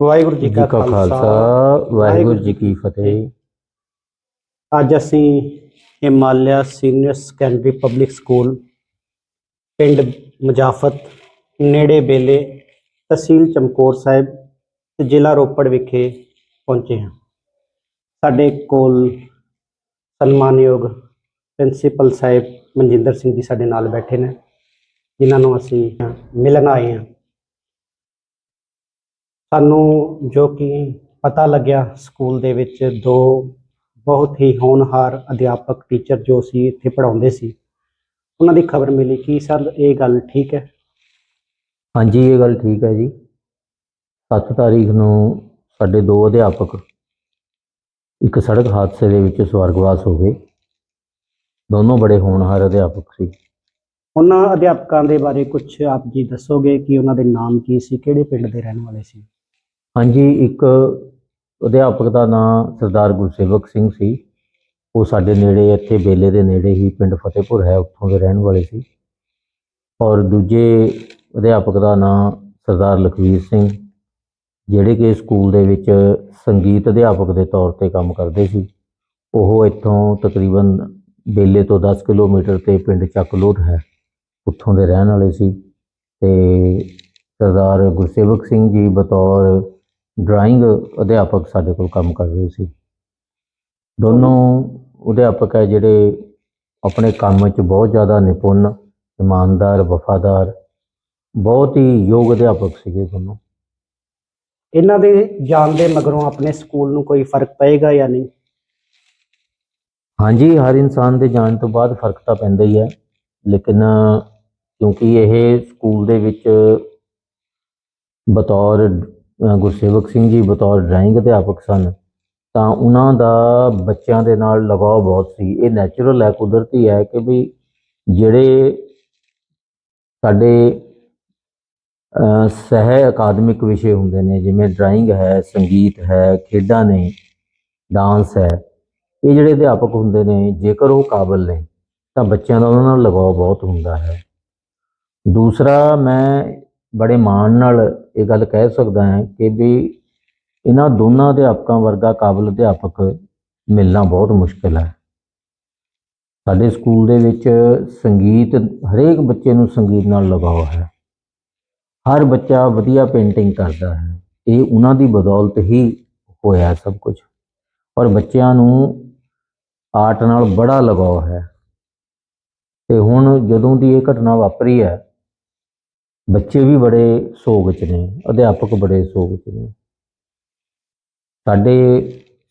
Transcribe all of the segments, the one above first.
ਵਾਹਿਗੁਰੂ ਜੀ ਕਾ ਖਾਲਸਾ ਵਾਹਿਗੁਰੂ ਜੀ ਕੀ ਫਤਿਹ। ਅੱਜ ਅਸੀਂ Himalaya senior secondary public school ਪਿੰਡ ਮਜਾਫਤ ਨੇੜੇ ਬੇਲੇ ਤਹਿਸੀਲ ਚਮਕੌਰ ਸਾਹਿਬ ਤੇ ਜ਼ਿਲ੍ਹਾ ਰੋਪੜ ਵਿਖੇ ਪਹੁੰਚੇ ਹਾਂ। ਸਾਡੇ ਕੋਲ ਸਨਮਾਨਯੋਗ ਪ੍ਰਿੰਸੀਪਲ ਸਾਹਿਬ ਮਨਜਿੰਦਰ ਸਿੰਘ ਜੀ ਸਾਡੇ ਨਾਲ ਬੈਠੇ ਨੇ ਜਿਨ੍ਹਾਂ ਨੂੰ ਅਸੀਂ ਮਿਲਣ ਆਏ ਹਾਂ। ਸਾਨੂੰ ਜੋ ਕਿ ਪਤਾ ਲੱਗਿਆ ਸਕੂਲ ਦੇ ਵਿੱਚ ਦੋ ਬਹੁਤ ਹੀ ਹੋਣਹਾਰ ਅਧਿਆਪਕ ਟੀਚਰ ਜੋ ਸੀ ਇੱਥੇ ਪੜ੍ਹਾਉਂਦੇ ਸੀ ਉਹਨਾਂ ਦੀ ਖਬਰ ਮਿਲੀ ਕਿ ਸਰ ਇਹ ਗੱਲ ਠੀਕ ਹੈ? ਹਾਂਜੀ ਇਹ ਗੱਲ ਠੀਕ ਹੈ ਜੀ। 7 ਤਾਰੀਖ ਨੂੰ ਸਾਡੇ ਦੋ ਅਧਿਆਪਕ ਇੱਕ ਸੜਕ ਹਾਦਸੇ ਦੇ ਵਿੱਚ ਸਵਰਗਵਾਸ ਹੋ ਗਏ। ਦੋਨੋਂ ਬੜੇ ਹੋਣਹਾਰ ਅਧਿਆਪਕ ਸੀ। ਉਹਨਾਂ ਅਧਿਆਪਕਾਂ ਦੇ ਬਾਰੇ ਕੁਝ ਆਪ ਜੀ ਦੱਸੋਗੇ ਕਿ ਉਹਨਾਂ ਦੇ ਨਾਮ ਕੀ ਸੀ ਕਿਹੜੇ ਪਿੰਡ ਦੇ ਰਹਿਣ ਵਾਲੇ ਸੀ? ਹਾਂਜੀ, ਇੱਕ ਅਧਿਆਪਕ ਦਾ ਨਾਂ ਸਰਦਾਰ ਗੁਰਸੇਵਕ ਸਿੰਘ ਸੀ। ਉਹ ਸਾਡੇ ਨੇੜੇ, ਇੱਥੇ ਬੇਲੇ ਦੇ ਨੇੜੇ ਹੀ ਪਿੰਡ ਫਤਿਹਪੁਰ ਹੈ, ਉੱਥੋਂ ਦੇ ਰਹਿਣ ਵਾਲੇ ਸੀ। ਔਰ ਦੂਜੇ ਅਧਿਆਪਕ ਦਾ ਨਾਂ ਸਰਦਾਰ ਲਖਵੀਰ ਸਿੰਘ, ਜਿਹੜੇ ਕਿ ਸਕੂਲ ਦੇ ਵਿੱਚ ਸੰਗੀਤ ਅਧਿਆਪਕ ਦੇ ਤੌਰ ਤੇ ਕੰਮ ਕਰਦੇ ਸੀ। ਉਹ ਇੱਥੋਂ ਤਕਰੀਬਨ ਬੇਲੇ ਤੋਂ 10 ਕਿਲੋਮੀਟਰ ਤੇ ਪਿੰਡ ਚੱਕਲੋਟ ਹੈ, ਉੱਥੋਂ ਦੇ ਰਹਿਣ ਵਾਲੇ ਸੀ। ਤੇ ਸਰਦਾਰ ਗੁਰਸੇਵਕ ਸਿੰਘ ਜੀ ਬਤੌਰ ਡਰਾਇੰਗ ਅਧਿਆਪਕ ਸਾਡੇ ਕੋਲ ਕੰਮ ਕਰ ਰਹੇ ਸੀ। ਦੋਨੋਂ ਅਧਿਆਪਕ ਹੈ ਜਿਹੜੇ ਆਪਣੇ ਕੰਮ 'ਚ ਬਹੁਤ ਜ਼ਿਆਦਾ ਨਿਪੁੰਨ ਇਮਾਨਦਾਰ ਵਫਾਦਾਰ ਬਹੁਤ ਹੀ ਯੋਗ ਅਧਿਆਪਕ ਸੀਗੇ ਦੋਨੋਂ। ਇਹਨਾਂ ਦੇ ਜਾਣ ਦੇ ਮਗਰੋਂ ਆਪਣੇ ਸਕੂਲ ਨੂੰ ਕੋਈ ਫ਼ਰਕ ਪਏਗਾ ਜਾਂ ਨਹੀਂ? ਹਾਂਜੀ ਹਰ ਇਨਸਾਨ ਦੇ ਜਾਣ ਤੋਂ ਬਾਅਦ ਫ਼ਰਕ ਤਾਂ ਪੈਂਦਾ ਹੀ ਹੈ ਲੇਕਿਨ ਕਿਉਂਕਿ ਇਹ ਸਕੂਲ ਦੇ ਵਿੱਚ ਬਤੌਰ ਗੁਰਸੇਵਕ ਸਿੰਘ ਜੀ ਬਤੌਰ ਡਰਾਇੰਗ ਅਧਿਆਪਕ ਸਨ, ਤਾਂ ਉਹਨਾਂ ਦਾ ਬੱਚਿਆਂ ਦੇ ਨਾਲ ਲਗਾਅ ਬਹੁਤ ਸੀ। ਇਹ ਨੈਚੁਰਲ ਹੈ, ਕੁਦਰਤੀ ਹੈ ਕਿ ਵੀ ਜਿਹੜੇ ਸਾਡੇ ਸਹਿ ਅਕਾਦਮਿਕ ਵਿਸ਼ੇ ਹੁੰਦੇ ਨੇ, ਜਿਵੇਂ ਡਰਾਇੰਗ ਹੈ, ਸੰਗੀਤ ਹੈ, ਖੇਡਾਂ ਨੇ, ਡਾਂਸ ਹੈ, ਇਹ ਜਿਹੜੇ ਅਧਿਆਪਕ ਹੁੰਦੇ ਨੇ, ਜੇਕਰ ਉਹ ਕਾਬਲ ਨੇ, ਤਾਂ ਬੱਚਿਆਂ ਦਾ ਉਹਨਾਂ ਨਾਲ ਲਗਾਅ ਬਹੁਤ ਹੁੰਦਾ ਹੈ। ਦੂਸਰਾ, ਮੈਂ ਬੜੇ ਮਾਣ ਨਾਲ ਇਹ ਗੱਲ ਕਹਿ ਸਕਦਾ ਹਾਂ ਕਿ ਵੀ ਇਹਨਾਂ ਦੋਨਾਂ ਅਧਿਆਪਕਾਂ ਵਰਗਾ ਕਾਬਲ ਅਧਿਆਪਕ ਮਿਲਣਾ ਬਹੁਤ ਮੁਸ਼ਕਲ ਹੈ। ਸਾਡੇ ਸਕੂਲ ਦੇ ਵਿੱਚ ਸੰਗੀਤ ਹਰੇਕ ਬੱਚੇ ਨੂੰ ਸੰਗੀਤ ਨਾਲ ਲਗਾਓ ਹੈ। ਹਰ ਬੱਚਾ ਵਧੀਆ ਪੇਂਟਿੰਗ ਕਰਦਾ ਹੈ। ਇਹ ਉਹਨਾਂ ਦੀ ਬਦੌਲਤ ਹੀ ਹੋਇਆ ਸਭ ਕੁਝ। ਔਰ ਬੱਚਿਆਂ ਨੂੰ ਆਰਟ ਨਾਲ ਬੜਾ ਲਗਾਓ ਹੈ। ਤੇ ਹੁਣ ਜਦੋਂ ਦੀ ਇਹ ਘਟਨਾ ਵਾਪਰੀ ਹੈ ਬੱਚੇ ਵੀ ਬੜੇ ਸੋਗ 'ਚ ਨੇ, ਅਧਿਆਪਕ ਬੜੇ ਸੋਗ 'ਚ ਨੇ। ਸਾਡੇ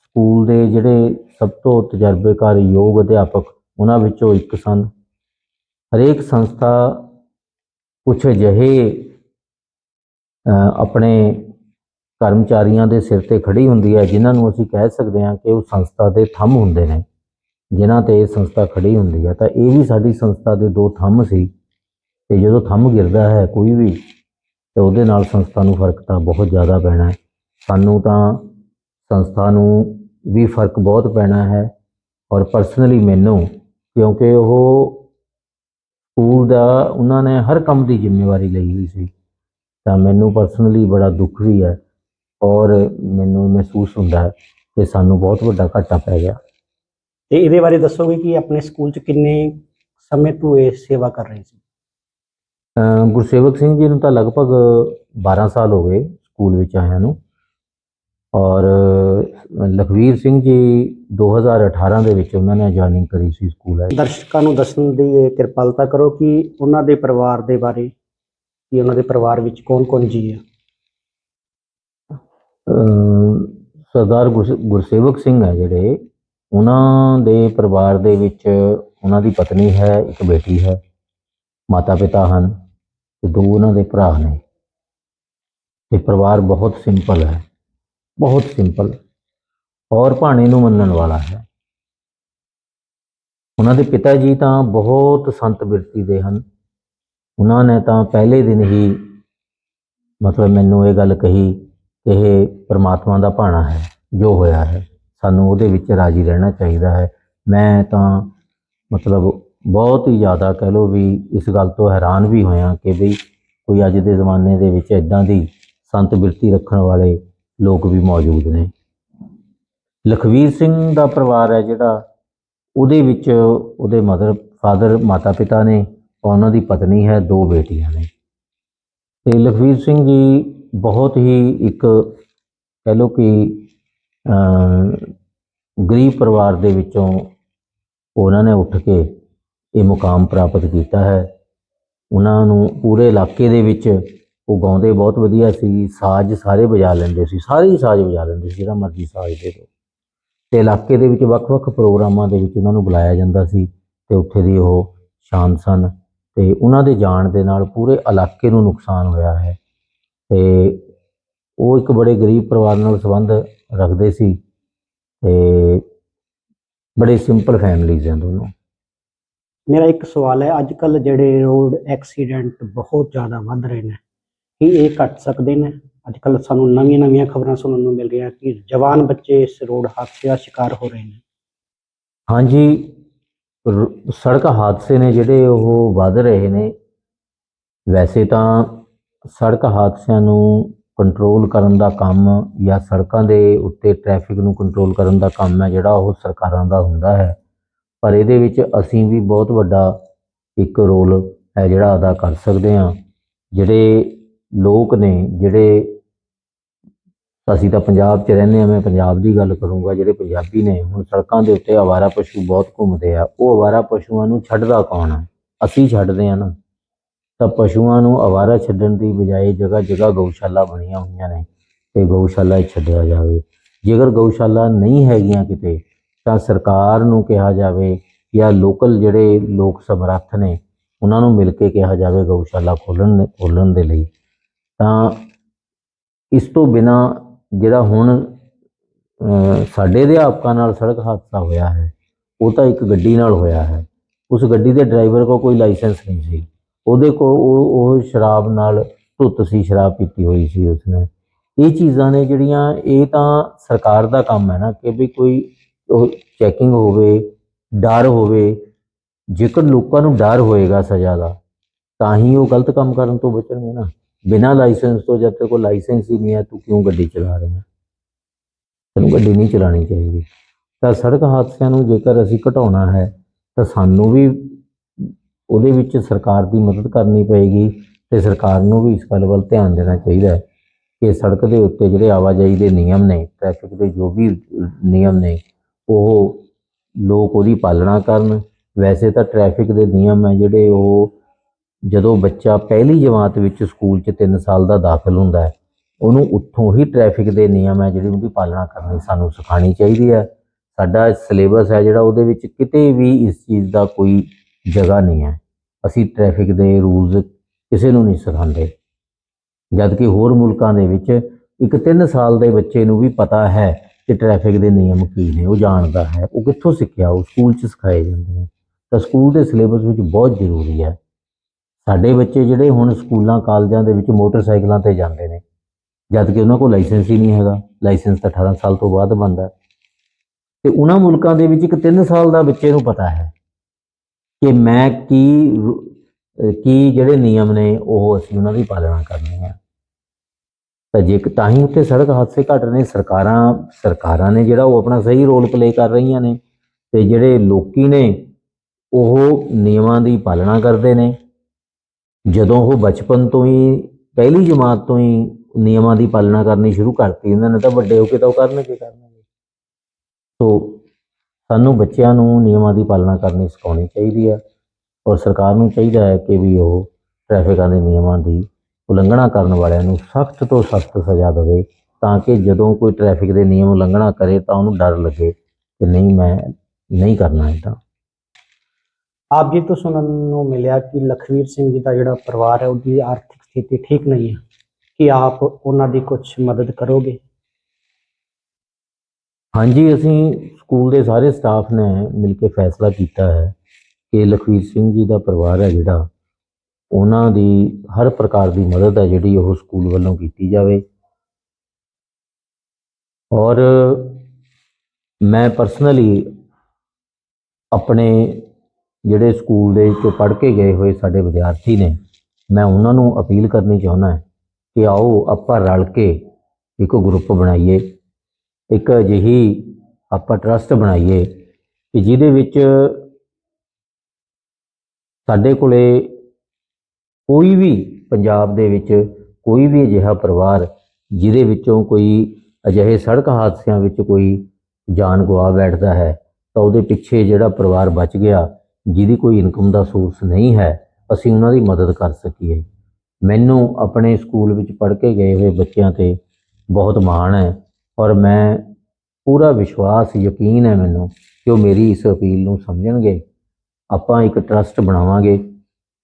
ਸਕੂਲ ਦੇ ਜਿਹੜੇ ਸਭ ਤੋਂ ਤਜਰਬੇਕਾਰ ਯੋਗ ਅਧਿਆਪਕ, ਉਹਨਾਂ ਵਿੱਚੋਂ ਇੱਕ ਸਨ। ਹਰੇਕ ਸੰਸਥਾ ਕੁਝ ਅਜਿਹੇ ਆਪਣੇ ਕਰਮਚਾਰੀਆਂ ਦੇ ਸਿਰ ਤੇ ਖੜੀ ਹੁੰਦੀ ਹੈ, ਜਿਨ੍ਹਾਂ ਨੂੰ ਅਸੀਂ ਕਹਿ ਸਕਦੇ ਹਾਂ ਕਿ ਉਹ ਸੰਸਥਾ ਦੇ ਥੰਮ ਹੁੰਦੇ ਨੇ। ਜਿਨ੍ਹਾਂ ਤੇ ਇਹ ਸੰਸਥਾ ਖੜੀ ਹੁੰਦੀ ਹੈ। ਤਾਂ ਇਹ ਵੀ ਸਾਡੀ ਸੰਸਥਾ ਦੇ ਦੋ ਥੰਮ ਸੀ। ਤੇ ਜਦੋਂ ਥੰਮ ਗਿਰਦਾ ਹੈ ਕੋਈ ਵੀ, ਤੇ ਉਹਦੇ ਨਾਲ ਸੰਸਥਾ ਨੂੰ ਫ਼ਰਕ ਤਾਂ ਬਹੁਤ ਜ਼ਿਆਦਾ ਪੈਣਾ ਹੈ। ਸਾਨੂੰ ਤਾਂ ਸੰਸਥਾ ਨੂੰ ਵੀ ਫ਼ਰਕ ਬਹੁਤ ਪੈਣਾ ਹੈ ਔਰ ਪਰਸਨਲੀ ਮੈਨੂੰ, ਕਿਉਂਕਿ ਉਹ ਸਕੂਲ ਦਾ, ਉਹਨਾਂ ਨੇ ਹਰ ਕੰਮ ਦੀ ਜ਼ਿੰਮੇਵਾਰੀ ਲਈ ਹੋਈ ਸੀ। ਤਾਂ ਮੈਨੂੰ ਪਰਸਨਲੀ ਬੜਾ ਦੁੱਖ ਵੀ ਹੈ ਔਰ ਮੈਨੂੰ ਮਹਿਸੂਸ ਹੁੰਦਾ ਹੈ ਕਿ ਸਾਨੂੰ ਬਹੁਤ ਵੱਡਾ ਘਾਟਾ ਪੈ ਗਿਆ। ਤੇ ਇਹਦੇ ਬਾਰੇ ਦੱਸੋਗੇ ਕਿ ਆਪਣੇ ਸਕੂਲ 'ਚ ਕਿੰਨੇ ਸਮੇਂ ਤੋਂ ਇਹ ਸੇਵਾ ਕਰ ਰਹੇ ਸੀ? ਗੁਰਸੇਵਕ ਸਿੰਘ ਜੀ ਨੂੰ ਤਾਂ ਲਗਭਗ 12 ਸਾਲ ਹੋ ਗਏ ਸਕੂਲ ਵਿੱਚ ਆਇਆਂ ਨੂੰ। ਔਰ ਲਖਵੀਰ ਸਿੰਘ ਜੀ 2018 ਦੇ ਵਿੱਚ ਉਹਨਾਂ ਨੇ ਜੁਆਇਨਿੰਗ ਕਰੀ ਸੀ ਸਕੂਲ ਹੈ ਦਰਸ਼ਕਾਂ ਨੂੰ ਦੱਸਣ ਦੀ ਇਹ ਕਿਰਪਾਲਤਾ ਕਰੋ ਕਿ ਉਹਨਾਂ ਦੇ ਪਰਿਵਾਰ ਦੇ ਬਾਰੇ ਕਿ ਉਹਨਾਂ ਦੇ ਪਰਿਵਾਰ ਵਿੱਚ ਕੌਣ-ਕੌਣ ਜੀ ਹੈ ਸਰਦਾਰ ਗੁਰਸ- ਗੁਰਸੇਵਕ ਸਿੰਘ ਹੈ ਜਿਹੜੇ ਉਹਨਾਂ ਦੇ ਪਰਿਵਾਰ ਦੇ ਵਿੱਚ ਉਹਨਾਂ ਦੀ ਪਤਨੀ ਹੈ ਇੱਕ ਬੇਟੀ ਹੈ ਮਾਤਾ ਪਿਤਾ ਹਨ। ਤੇ ਦੋ ਉਹਨਾਂ ਦੇ ਭਰਾ ਨੇ। ਤੇ ਪਰਿਵਾਰ ਬਹੁਤ ਸਿੰਪਲ ਹੈ, ਬਹੁਤ ਸਿੰਪਲ। ਔਰ ਭਾਣੇ ਨੂੰ ਮੰਨਣ ਵਾਲਾ ਹੈ। ਉਹਨਾਂ ਦੇ ਪਿਤਾ ਜੀ ਤਾਂ ਬਹੁਤ ਸੰਤ ਬਿਰਤੀ ਦੇ ਹਨ। ਉਹਨਾਂ ਨੇ ਤਾਂ ਪਹਿਲੇ ਦਿਨ ਹੀ ਮਤਲਬ ਮੈਨੂੰ ਇਹ ਗੱਲ ਕਹੀ ਕਿ ਇਹ ਪ੍ਰਮਾਤਮਾ ਦਾ ਭਾਣਾ ਹੈ, ਜੋ ਹੋਇਆ ਹੈ। ਸਾਨੂੰ ਉਹਦੇ ਵਿੱਚ ਰਾਜੀ ਰਹਿਣਾ ਚਾਹੀਦਾ ਹੈ। ਮੈਂ ਤਾਂ ਮਤਲਬ ਬਹੁਤ ਹੀ ਜ਼ਿਆਦਾ ਕਹਿ ਲਓ ਵੀ ਇਸ ਗੱਲ ਤੋਂ ਹੈਰਾਨ ਵੀ ਹੋਇਆ ਕਿ ਵੀ ਕੋਈ ਅੱਜ ਦੇ ਜ਼ਮਾਨੇ ਦੇ ਵਿੱਚ ਇਦਾਂ ਦੀ ਸੰਤ ਬਿਰਤੀ ਰੱਖਣ ਵਾਲੇ ਲੋਕ ਵੀ ਮੌਜੂਦ ਨੇ। ਲਖਵੀਰ ਸਿੰਘ ਦਾ ਪਰਿਵਾਰ ਹੈ ਜਿਹੜਾ, ਉਹਦੇ ਵਿੱਚ ਉਹਦੇ ਮਦਰ, ਫਾਦਰ ਮਾਤਾ ਪਿਤਾ ਨੇ ਉਹਨਾਂ ਦੀ ਪਤਨੀ ਹੈ, ਦੋ ਬੇਟੀਆਂ ਨੇ। ਤੇ ਲਖਵੀਰ ਸਿੰਘ ਜੀ ਬਹੁਤ ਹੀ ਇੱਕ ਕਹਿ ਲਓ ਕਿ ਗਰੀਬ ਪਰਿਵਾਰ ਦੇ ਵਿੱਚੋਂ ਉਹਨਾਂ ਨੇ ਉੱਠ ਕੇ ਇਹ ਮੁਕਾਮ ਪ੍ਰਾਪਤ ਕੀਤਾ ਹੈ। ਉਹਨਾਂ ਨੂੰ ਪੂਰੇ ਇਲਾਕੇ ਦੇ ਵਿੱਚ ਉਹ ਗਾਉਂਦੇ ਬਹੁਤ ਵਧੀਆ ਸੀ। ਸਾਜ਼ ਸਾਰੇ ਵਜਾ ਲੈਂਦੇ ਸੀ। ਸਾਰੇ ਹੀ ਸਾਜ਼ ਵਜਾ ਲੈਂਦੇ ਸੀ, ਜਿਹੜਾ ਮਰਜ਼ੀ ਸਾਜ਼ ਦੇ ਦੋ ਤੇ ਇਲਾਕੇ ਦੇ ਵਿੱਚ ਵੱਖ-ਵੱਖ ਪ੍ਰੋਗਰਾਮਾਂ ਦੇ ਵਿੱਚ ਉਹਨਾਂ ਨੂੰ ਬੁਲਾਇਆ ਜਾਂਦਾ ਸੀ ਤੇ ਉੱਥੇ ਦੀ ਉਹ ਸ਼ਾਨ ਸਨ ਤੇ ਉਹਨਾਂ ਦੇ ਜਾਣ ਦੇ ਨਾਲ ਪੂਰੇ ਇਲਾਕੇ ਨੂੰ ਨੁਕਸਾਨ ਹੋਇਆ ਹੈ। ਤੇ ਉਹ ਇੱਕ ਬੜੇ ਗਰੀਬ ਪਰਿਵਾਰ ਨਾਲ ਸੰਬੰਧ ਰੱਖਦੇ ਸੀ ਤੇ ਬੜੇ ਸਿੰਪਲ ਫੈਮਲੀਜ਼ ਹਨ ਦੋਨੋਂ। ਮੇਰਾ ਇੱਕ ਸਵਾਲ ਹੈ ਅੱਜ ਕੱਲ ਜਿਹੜੇ ਰੋਡ ਐਕਸੀਡੈਂਟ ਬਹੁਤ ਜ਼ਿਆਦਾ ਵੱਧ ਰਹੇ ਨੇ, ਕੀ ਇਹ ਘਟ ਸਕਦੇ ਨੇ? ਅੱਜ ਕੱਲ ਸਾਨੂੰ ਨਵੀਆਂ ਨਵੀਆਂ ਖਬਰਾਂ ਸੁਣਨ ਨੂੰ ਮਿਲ ਰਹੀਆਂ ਕਿ ਜਵਾਨ ਬੱਚੇ ਇਸ ਰੋਡ ਹਾਦਸੇ ਦਾ ਸ਼ਿਕਾਰ ਹੋ ਰਹੇ ਨੇ। ਹਾਂਜੀ ਸੜਕ ਹਾਦਸੇ ਨੇ ਜਿਹੜੇ ਉਹ ਵੱਧ ਰਹੇ ਨੇ। ਵੈਸੇ ਤਾਂ ਸੜਕ ਹਾਦਸਿਆਂ ਨੂੰ ਕੰਟਰੋਲ ਕਰਨ ਦਾ ਕੰਮ ਜਾਂ ਸੜਕਾਂ ਦੇ ਉੱਤੇ ਟ੍ਰੈਫਿਕ ਨੂੰ ਕੰਟਰੋਲ ਕਰਨ ਦਾ ਕੰਮ ਹੈ ਜਿਹੜਾ ਉਹ ਸਰਕਾਰਾਂ ਦਾ ਹੁੰਦਾ ਹੈ। ਪਰ ਇਹਦੇ ਵਿੱਚ ਅਸੀਂ ਵੀ ਬਹੁਤ ਵੱਡਾ ਇੱਕ ਰੋਲ ਹੈ ਜਿਹੜਾ ਅਦਾ ਕਰ ਸਕਦੇ ਹਾਂ। ਜਿਹੜੇ ਲੋਕ ਨੇ, ਜਿਹੜੇ ਅਸੀਂ ਤਾਂ ਪੰਜਾਬ 'ਚ ਰਹਿੰਦੇ ਹਾਂ, ਮੈਂ ਪੰਜਾਬ ਦੀ ਗੱਲ ਕਰੂੰਗਾ, ਜਿਹੜੇ ਪੰਜਾਬੀ ਨੇ, ਹੁਣ ਸੜਕਾਂ ਦੇ ਉੱਤੇ ਆਵਾਰਾ ਪਸ਼ੂ ਬਹੁਤ ਘੁੰਮਦੇ ਆ। ਉਹ ਆਵਾਰਾ ਪਸ਼ੂਆਂ ਨੂੰ ਛੱਡਦਾ ਕੌਣ ਹੈ ਅਸੀਂ ਛੱਡਦੇ ਆ ਨਾ। ਤਾਂ ਪਸ਼ੂਆਂ ਨੂੰ ਆਵਾਰਾ ਛੱਡਣ ਦੀ ਬਜਾਏ ਜਗ੍ਹਾ ਜਗ੍ਹਾ ਗਊਸ਼ਾਲਾ ਬਣੀਆਂ ਹੋਈਆਂ ਨੇ ਤੇ ਗਊਸ਼ਾਲਾ ਛੱਡਿਆ ਜਾਵੇ। ਜੇਕਰ ਗਊਸ਼ਾਲਾ ਨਹੀਂ ਹੈਗੀਆਂ ਕਿਤੇ ਤਾਂ ਸਰਕਾਰ ਨੂੰ ਕਿਹਾ ਜਾਵੇ ਜਾਂ ਲੋਕਲ ਜਿਹੜੇ ਲੋਕ ਸਮਰੱਥ ਨੇ, ਉਹਨਾਂ ਨੂੰ ਮਿਲ ਕੇ ਕਿਹਾ ਜਾਵੇ ਗਊਸ਼ਾਲਾ ਖੋਲਣ ਖੋਲਣ ਦੇ ਲਈ। ਤਾਂ ਇਸ ਤੋਂ ਬਿਨਾ ਜਿਹੜਾ ਹੁਣ ਸਾਡੇ ਅਧਿਆਪਕਾਂ ਨਾਲ ਸੜਕ ਹਾਦਸਾ ਹੋਇਆ ਹੈ, ਉਹ ਤਾਂ ਇੱਕ ਗੱਡੀ ਨਾਲ ਹੋਇਆ ਹੈ। ਉਸ ਗੱਡੀ ਦੇ ਡਰਾਈਵਰ ਕੋਲ ਕੋਈ ਲਾਇਸੈਂਸ ਨਹੀਂ ਸੀ। ਉਹਦੇ ਕੋਲ ਉਹ ਉਹ ਸ਼ਰਾਬ ਨਾਲ ਧੁੱਤ ਸੀ, ਸ਼ਰਾਬ ਪੀਤੀ ਹੋਈ ਸੀ ਉਸਨੇ। ਇਹ ਚੀਜ਼ਾਂ ਨੇ ਜਿਹੜੀਆਂ, ਇਹ ਤਾਂ ਸਰਕਾਰ ਦਾ ਕੰਮ ਹੈ ਨਾ, ਕਿ ਵੀ ਕੋਈ ਉਹ ਚੈਕਿੰਗ ਹੋਵੇ, ਡਰ ਹੋਵੇ, ਜੇਕਰ ਲੋਕਾਂ ਨੂੰ ਡਰ ਹੋਏਗਾ ਸਜ਼ਾ ਦਾ, ਤਾਂ ਹੀ ਉਹ ਗਲਤ ਕੰਮ ਕਰਨ ਤੋਂ ਬਚਣਗੇ ਨਾ। ਬਿਨਾਂ ਲਾਇਸੈਂਸ ਤੋਂ ਜਦ ਤੱਕ ਕੋਈ ਲਾਇਸੈਂਸ ਹੀ ਨਹੀਂ ਹੈ, ਤੂੰ ਕਿਉਂ ਗੱਡੀ ਚਲਾ ਰਿਹਾ ਤੈਨੂੰ ਗੱਡੀ ਨਹੀਂ ਚਲਾਉਣੀ ਚਾਹੀਦੀ। ਤਾਂ ਸੜਕ ਹਾਦਸਿਆਂ ਨੂੰ ਜੇਕਰ ਅਸੀਂ ਘਟਾਉਣਾ ਹੈ, ਤਾਂ ਸਾਨੂੰ ਵੀ ਉਹਦੇ ਵਿੱਚ ਸਰਕਾਰ ਦੀ ਮਦਦ ਕਰਨੀ ਪਏਗੀ ਤੇ ਸਰਕਾਰ ਨੂੰ ਵੀ ਇਸ ਗੱਲ ਵੱਲ ਧਿਆਨ ਦੇਣਾ ਚਾਹੀਦਾ ਹੈ ਕਿ ਸੜਕ ਦੇ ਉੱਤੇ ਜਿਹੜੇ ਆਵਾਜਾਈ ਦੇ ਨਿਯਮ ਨੇ ਟ੍ਰੈਫਿਕ ਦੇ ਜੋ ਵੀ ਨਿਯਮ ਨੇ ਉਹ ਲੋਕ ਉਹਦੀ ਪਾਲਣਾ ਕਰਨ। ਵੈਸੇ ਤਾਂ ਟ੍ਰੈਫਿਕ ਦੇ ਨਿਯਮ ਹੈ ਜਿਹੜੇ ਉਹ ਜਦੋਂ ਬੱਚਾ ਪਹਿਲੀ ਜਮਾਤ ਵਿੱਚ ਸਕੂਲ 'ਚ 3 ਸਾਲ ਦਾ ਦਾਖਲ ਹੁੰਦਾ ਹੈ, ਉਹਨੂੰ ਉੱਥੋਂ ਹੀ ਟ੍ਰੈਫਿਕ ਦੇ ਨਿਯਮ ਹੈ ਜਿਹੜੇ ਉਹਦੀ ਪਾਲਣਾ ਕਰਨੀ ਸਾਨੂੰ ਸਿਖਾਉਣੀ ਚਾਹੀਦੀ ਹੈ। ਸਾਡਾ ਸਿਲੇਬਸ ਹੈ ਜਿਹੜਾ ਉਹਦੇ ਵਿੱਚ ਕਿਤੇ ਵੀ ਇਸ ਚੀਜ਼ ਦਾ ਕੋਈ ਜਗ੍ਹਾ ਨਹੀਂ ਹੈ। ਅਸੀਂ ਟ੍ਰੈਫਿਕ ਦੇ ਰੂਲਸ ਕਿਸੇ ਨੂੰ ਨਹੀਂ ਸਿਖਾਉਂਦੇ। ਜਦਕਿ ਹੋਰ ਮੁਲਕਾਂ ਦੇ ਵਿੱਚ ਇੱਕ 3 ਸਾਲ ਦੇ ਬੱਚੇ ਨੂੰ ਵੀ ਪਤਾ ਹੈ ਕਿ ਟ੍ਰੈਫਿਕ ਦੇ ਨਿਯਮ ਕੀ ਨੇ, ਉਹ ਜਾਣਦਾ ਹੈ, ਉਹ ਕਿੱਥੋਂ ਸਿੱਖਿਆ, ਉਹ ਸਕੂਲ 'ਚ ਸਿਖਾਏ ਜਾਂਦੇ ਨੇ। ਤਾਂ ਸਕੂਲ ਦੇ ਸਿਲੇਬਸ ਵਿੱਚ ਬਹੁਤ ਜ਼ਰੂਰੀ ਹੈ। ਸਾਡੇ ਬੱਚੇ ਜਿਹੜੇ ਹੁਣ ਸਕੂਲਾਂ, ਕਾਲਜਾਂ ਦੇ ਵਿੱਚ ਮੋਟਰਸਾਈਕਲਾਂ ਤੇ ਜਾਂਦੇ ਨੇ, ਜਦ ਕਿ ਉਹਨਾਂ ਕੋਲ ਲਾਇਸੈਂਸ ਹੀ ਨਹੀਂ ਹੈਗਾ। ਲਾਇਸੈਂਸ ਤਾਂ 18 ਸਾਲ ਤੋਂ ਬਾਅਦ ਬਣਦਾ ਹੈ। ਤੇ ਉਹਨਾਂ ਮੁਲਕਾਂ ਦੇ ਵਿੱਚ ਇੱਕ 3 ਸਾਲ ਦਾ ਬੱਚੇ ਨੂੰ ਪਤਾ ਹੈ ਕਿ ਮੈਂ ਕੀ ਰੂ- ਕੀ ਜਿਹੜੇ ਨਿਯਮ ਨੇ, ਉਹ ਅਸੀਂ ਉਹਨਾਂ ਦੀ ਪਾਲਣਾ ਕਰਨੀ ਹੈ। ਤਾਂ ਜੇ ਤਾਂ ਹੀ ਉੱਥੇ ਸੜਕ ਹਾਦਸੇ ਘਟ ਰਹੇ ਨੇ, ਸਰਕਾਰਾਂ ਸਰਕਾਰਾਂ ਨੇ ਜਿਹੜਾ ਉਹ ਆਪਣਾ ਸਹੀ ਰੋਲ ਪਲੇ ਕਰ ਰਹੀਆਂ ਨੇ ਤੇ ਜਿਹੜੇ ਲੋਕੀ ਨੇ, ਉਹ ਨਿਯਮਾਂ ਦੀ ਪਾਲਣਾ ਕਰਦੇ ਨੇ। ਜਦੋਂ ਉਹ ਬਚਪਨ ਤੋਂ ਹੀ, ਪਹਿਲੀ ਜਮਾਤ ਤੋਂ ਹੀ ਨਿਯਮਾਂ ਦੀ ਪਾਲਣਾ ਕਰਨੀ ਸ਼ੁਰੂ ਕਰਤੀ ਇਹਨਾਂ ਨੇ, ਤਾਂ ਵੱਡੇ ਹੋ ਕੇ ਤਾਂ ਉਹ ਕਰਨਗੇ ਕਰਨਗੇ। ਸੋ ਸਾਨੂੰ ਬੱਚਿਆਂ ਨੂੰ ਨਿਯਮਾਂ ਦੀ ਪਾਲਣਾ ਕਰਨੀ ਸਿਖਾਉਣੀ ਚਾਹੀਦੀ ਹੈ ਔਰ ਸਰਕਾਰ ਨੂੰ ਚਾਹੀਦਾ ਹੈ ਕਿ ਵੀ ਉਹ ਟ੍ਰੈਫਿਕਾਂ ਦੇ ਨਿਯਮਾਂ ਦੀ ਉਲੰਘਣਾ ਕਰਨ ਵਾਲਿਆਂ ਨੂੰ ਸਖਤ ਤੋਂ ਸਖਤ ਸਜ਼ਾ ਦੇਵੇ ਤਾਂ ਕਿ ਜਦੋਂ ਕੋਈ ਟ੍ਰੈਫਿਕ ਦੇ ਨਿਯਮ ਉਲੰਘਣਾ ਕਰੇ ਤਾਂ ਉਹਨੂੰ ਡਰ ਲੱਗੇ ਕਿ ਨਹੀਂ ਮੈਂ ਨਹੀਂ ਕਰਨਾ ਇੱਦਾਂ ਆਪ ਜੀ ਤੋਂ ਸੁਣਨ ਨੂੰ ਮਿਲਿਆ ਕਿ ਲਖਵੀਰ ਸਿੰਘ ਜੀ ਦਾ ਜਿਹੜਾ ਪਰਿਵਾਰ ਹੈ ਉਹਦੀ ਆਰਥਿਕ ਸਥਿਤੀ ਠੀਕ ਨਹੀਂ ਹੈ। ਕਿ ਆਪ ਉਹਨਾਂ ਦੀ ਕੁਝ ਮਦਦ ਕਰੋਗੇ? ਹਾਂਜੀ ਅਸੀਂ ਸਕੂਲ ਦੇ ਸਾਰੇ ਸਟਾਫ ਨੇ ਮਿਲ ਕੇ ਫੈਸਲਾ ਕੀਤਾ ਹੈ ਕਿ ਲਖਵੀਰ ਸਿੰਘ ਜੀ ਦਾ ਪਰਿਵਾਰ ਹੈ ਜਿਹੜਾ ਉਹਨਾਂ ਦੀ ਹਰ ਪ੍ਰਕਾਰ ਦੀ ਮਦਦ ਹੈ ਜਿਹੜੀ ਉਹ ਸਕੂਲ ਵੱਲੋਂ ਕੀਤੀ ਜਾਵੇ। ਔਰ ਮੈਂ ਪਰਸਨਲੀ ਆਪਣੇ ਜਿਹੜੇ ਸਕੂਲ ਦੇ ਵਿੱਚੋਂ ਪੜ੍ਹ ਕੇ ਗਏ ਹੋਏ ਸਾਡੇ ਵਿਦਿਆਰਥੀ ਨੇ, ਮੈਂ ਉਹਨਾਂ ਨੂੰ ਅਪੀਲ ਕਰਨੀ ਚਾਹੁੰਦਾ ਹਾਂ ਕਿ ਆਓ ਆਪਾਂ ਰਲ ਕੇ ਇੱਕ ਗਰੁੱਪ ਬਣਾਈਏ, ਇੱਕ ਅਜਿਹੀ ਆਪਾਂ ਟਰਸਟ ਬਣਾਈਏ ਕਿ ਜਿਹਦੇ ਵਿੱਚ ਸਾਡੇ ਕੋਲੇ ਕੋਈ ਵੀ ਪੰਜਾਬ ਦੇ ਵਿੱਚ ਕੋਈ ਵੀ ਅਜਿਹਾ ਪਰਿਵਾਰ ਜਿਹਦੇ ਵਿੱਚੋਂ ਕੋਈ ਅਜਿਹੇ ਸੜਕ ਹਾਦਸਿਆਂ ਵਿੱਚ ਕੋਈ ਜਾਨ ਗਵਾ ਬੈਠਦਾ ਹੈ, ਤਾਂ ਉਹਦੇ ਪਿੱਛੇ ਜਿਹੜਾ ਪਰਿਵਾਰ ਬਚ ਗਿਆ, ਜਿਹਦੀ ਕੋਈ ਇਨਕਮ ਦਾ ਸੋਰਸ ਨਹੀਂ ਹੈ, ਅਸੀਂ ਉਹਨਾਂ ਦੀ ਮਦਦ ਕਰ ਸਕੀਏ। ਮੈਨੂੰ ਆਪਣੇ ਸਕੂਲ ਵਿੱਚ ਪੜ੍ਹ ਕੇ ਗਏ ਹੋਏ ਬੱਚਿਆਂ ਤੇ ਬਹੁਤ ਮਾਣ ਹੈ ਔਰ ਮੈਂ ਪੂਰਾ ਵਿਸ਼ਵਾਸ, ਯਕੀਨ ਹੈ ਮੈਨੂੰ ਕਿ ਉਹ ਮੇਰੀ ਇਸ ਅਪੀਲ ਨੂੰ ਸਮਝਣਗੇ। ਆਪਾਂ ਇੱਕ ਟਰਸਟ ਬਣਾਵਾਂਗੇ।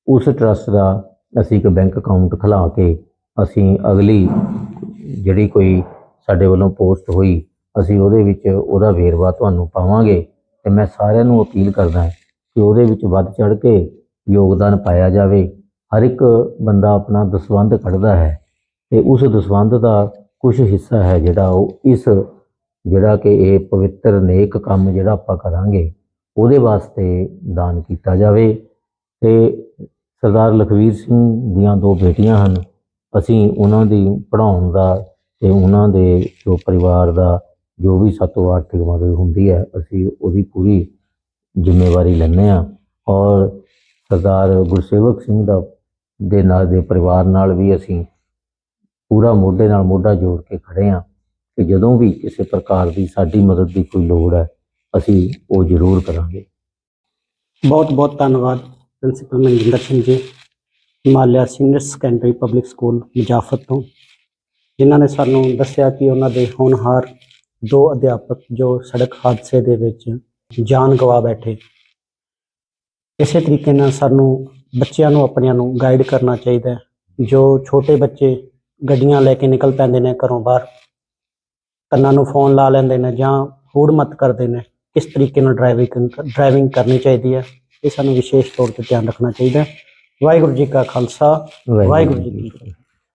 ਉਸ ਟਰਸਟ ਦਾ ਅਸੀਂ ਇੱਕ ਬੈਂਕ ਅਕਾਊਂਟ ਖੁਲਾ ਕੇ ਅਸੀਂ ਅਗਲੀ ਜਿਹੜੀ ਕੋਈ ਸਾਡੇ ਵੱਲੋਂ ਪੋਸਟ ਹੋਈ, ਅਸੀਂ ਉਹਦੇ ਵਿੱਚ ਉਹਦਾ ਵੇਰਵਾ ਤੁਹਾਨੂੰ ਪਾਵਾਂਗੇ ਤੇ ਮੈਂ ਸਾਰਿਆਂ ਨੂੰ ਅਪੀਲ ਕਰਦਾ ਕਿ ਉਹਦੇ ਵਿੱਚ ਵੱਧ ਚੜ ਕੇ ਯੋਗਦਾਨ ਪਾਇਆ ਜਾਵੇ। ਹਰ ਇੱਕ ਬੰਦਾ ਆਪਣਾ ਦਸਵੰਧ ਕੱਢਦਾ ਹੈ ਤੇ ਉਸ ਦਸਵੰਧ ਦਾ ਕੁਝ ਹਿੱਸਾ ਹੈ ਜਿਹੜਾ ਉਹ ਇਸ ਜਿਹੜਾ ਕਿ ਇਹ ਪਵਿੱਤਰ ਨੇਕ ਕੰਮ ਜਿਹੜਾ ਆਪਾਂ ਕਰਾਂਗੇ, ਉਹਦੇ ਵਾਸਤੇ ਦਾਨ ਕੀਤਾ ਜਾਵੇ ਤੇ ਸਰਦਾਰ ਲਖਵੀਰ ਸਿੰਘ ਦੀਆਂ ਦੋ ਬੇਟੀਆਂ ਹਨ। ਅਸੀਂ ਉਹਨਾਂ ਦੀ ਪੜ੍ਹਾਉਣ ਦਾ ਤੇ ਉਹਨਾਂ ਦੇ ਜੋ ਪਰਿਵਾਰ ਦਾ ਜੋ ਵੀ ਸਾਤੋਂ ਆਰਥਿਕ ਮਦਦ ਹੁੰਦੀ ਹੈ, ਅਸੀਂ ਉਹਦੀ ਪੂਰੀ ਜ਼ਿੰਮੇਵਾਰੀ ਲੈਂਦੇ ਹਾਂ। ਔਰ ਸਰਦਾਰ ਗੁਰਸੇਵਕ ਸਿੰਘ ਦਾ ਦੇ ਨਾਲ, ਦੇ ਪਰਿਵਾਰ ਨਾਲ ਵੀ ਅਸੀਂ ਪੂਰਾ ਮੋਢੇ ਨਾਲ ਮੋਢਾ ਜੋੜ ਕੇ ਖੜੇ ਹਾਂ ਕਿ ਜਦੋਂ ਵੀ ਕਿਸੇ ਪ੍ਰਕਾਰ ਦੀ ਸਾਡੀ ਮਦਦ ਦੀ ਕੋਈ ਲੋੜ ਹੈ, ਅਸੀਂ ਉਹ ਜ਼ਰੂਰ ਕਰਾਂਗੇ। ਬਹੁਤ ਬਹੁਤ ਧੰਨਵਾਦ। Principal Manjinder Singh ji Himalaya senior secondary public school Mujafat ਤੋਂ। ਜਿਨ੍ਹਾਂ ਨੇ ਸਾਨੂੰ ਦੱਸਿਆ ਕਿ ਉਹਨਾਂ ਦੇ ਹੋਣਹਾਰ ਦੋ ਅਧਿਆਪਕ ਜੋ ਸੜਕ ਹਾਦਸੇ ਦੇ ਵਿੱਚ ਜਾਨ ਗਵਾ ਬੈਠੇ। ਇਸੇ ਤਰੀਕੇ ਨਾਲ ਸਾਨੂੰ ਬੱਚਿਆਂ ਨੂੰ ਆਪਣਿਆਂ ਨੂੰ ਗਾਈਡ ਕਰਨਾ ਚਾਹੀਦਾ ਜੋ ਛੋਟੇ ਬੱਚੇ ਗੱਡੀਆਂ ਲੈ ਕੇ ਨਿਕਲ ਪੈਂਦੇ ਨੇ ਘਰੋਂ ਬਾਹਰ, ਕੰਨਾਂ ਨੂੰ ਫੋਨ ਲਾ ਲੈਂਦੇ ਨੇ ਜਾਂ ਹੂੜ ਮਤ ਕਰਦੇ ਨੇ, ਕਿਸ ਤਰੀਕੇ ਨਾਲ ਡਰਾਈਵਿੰਗ ਡਰਾਈਵਿੰਗ ਕਰਨੀ ਚਾਹੀਦੀ ਹੈ। ਇਹ ਸਾਨੂੰ ਵਿਸ਼ੇਸ਼ ਤੌਰ ਤੇ ਧਿਆਨ ਰੱਖਣਾ ਚਾਹੀਦਾ ਵਾਹਿਗੁਰੂ ਜੀ ਕਾ ਖਾਲਸਾ, ਵਾਹਿਗੁਰੂ ਜੀ ਕੀ ਫਤਿਹ।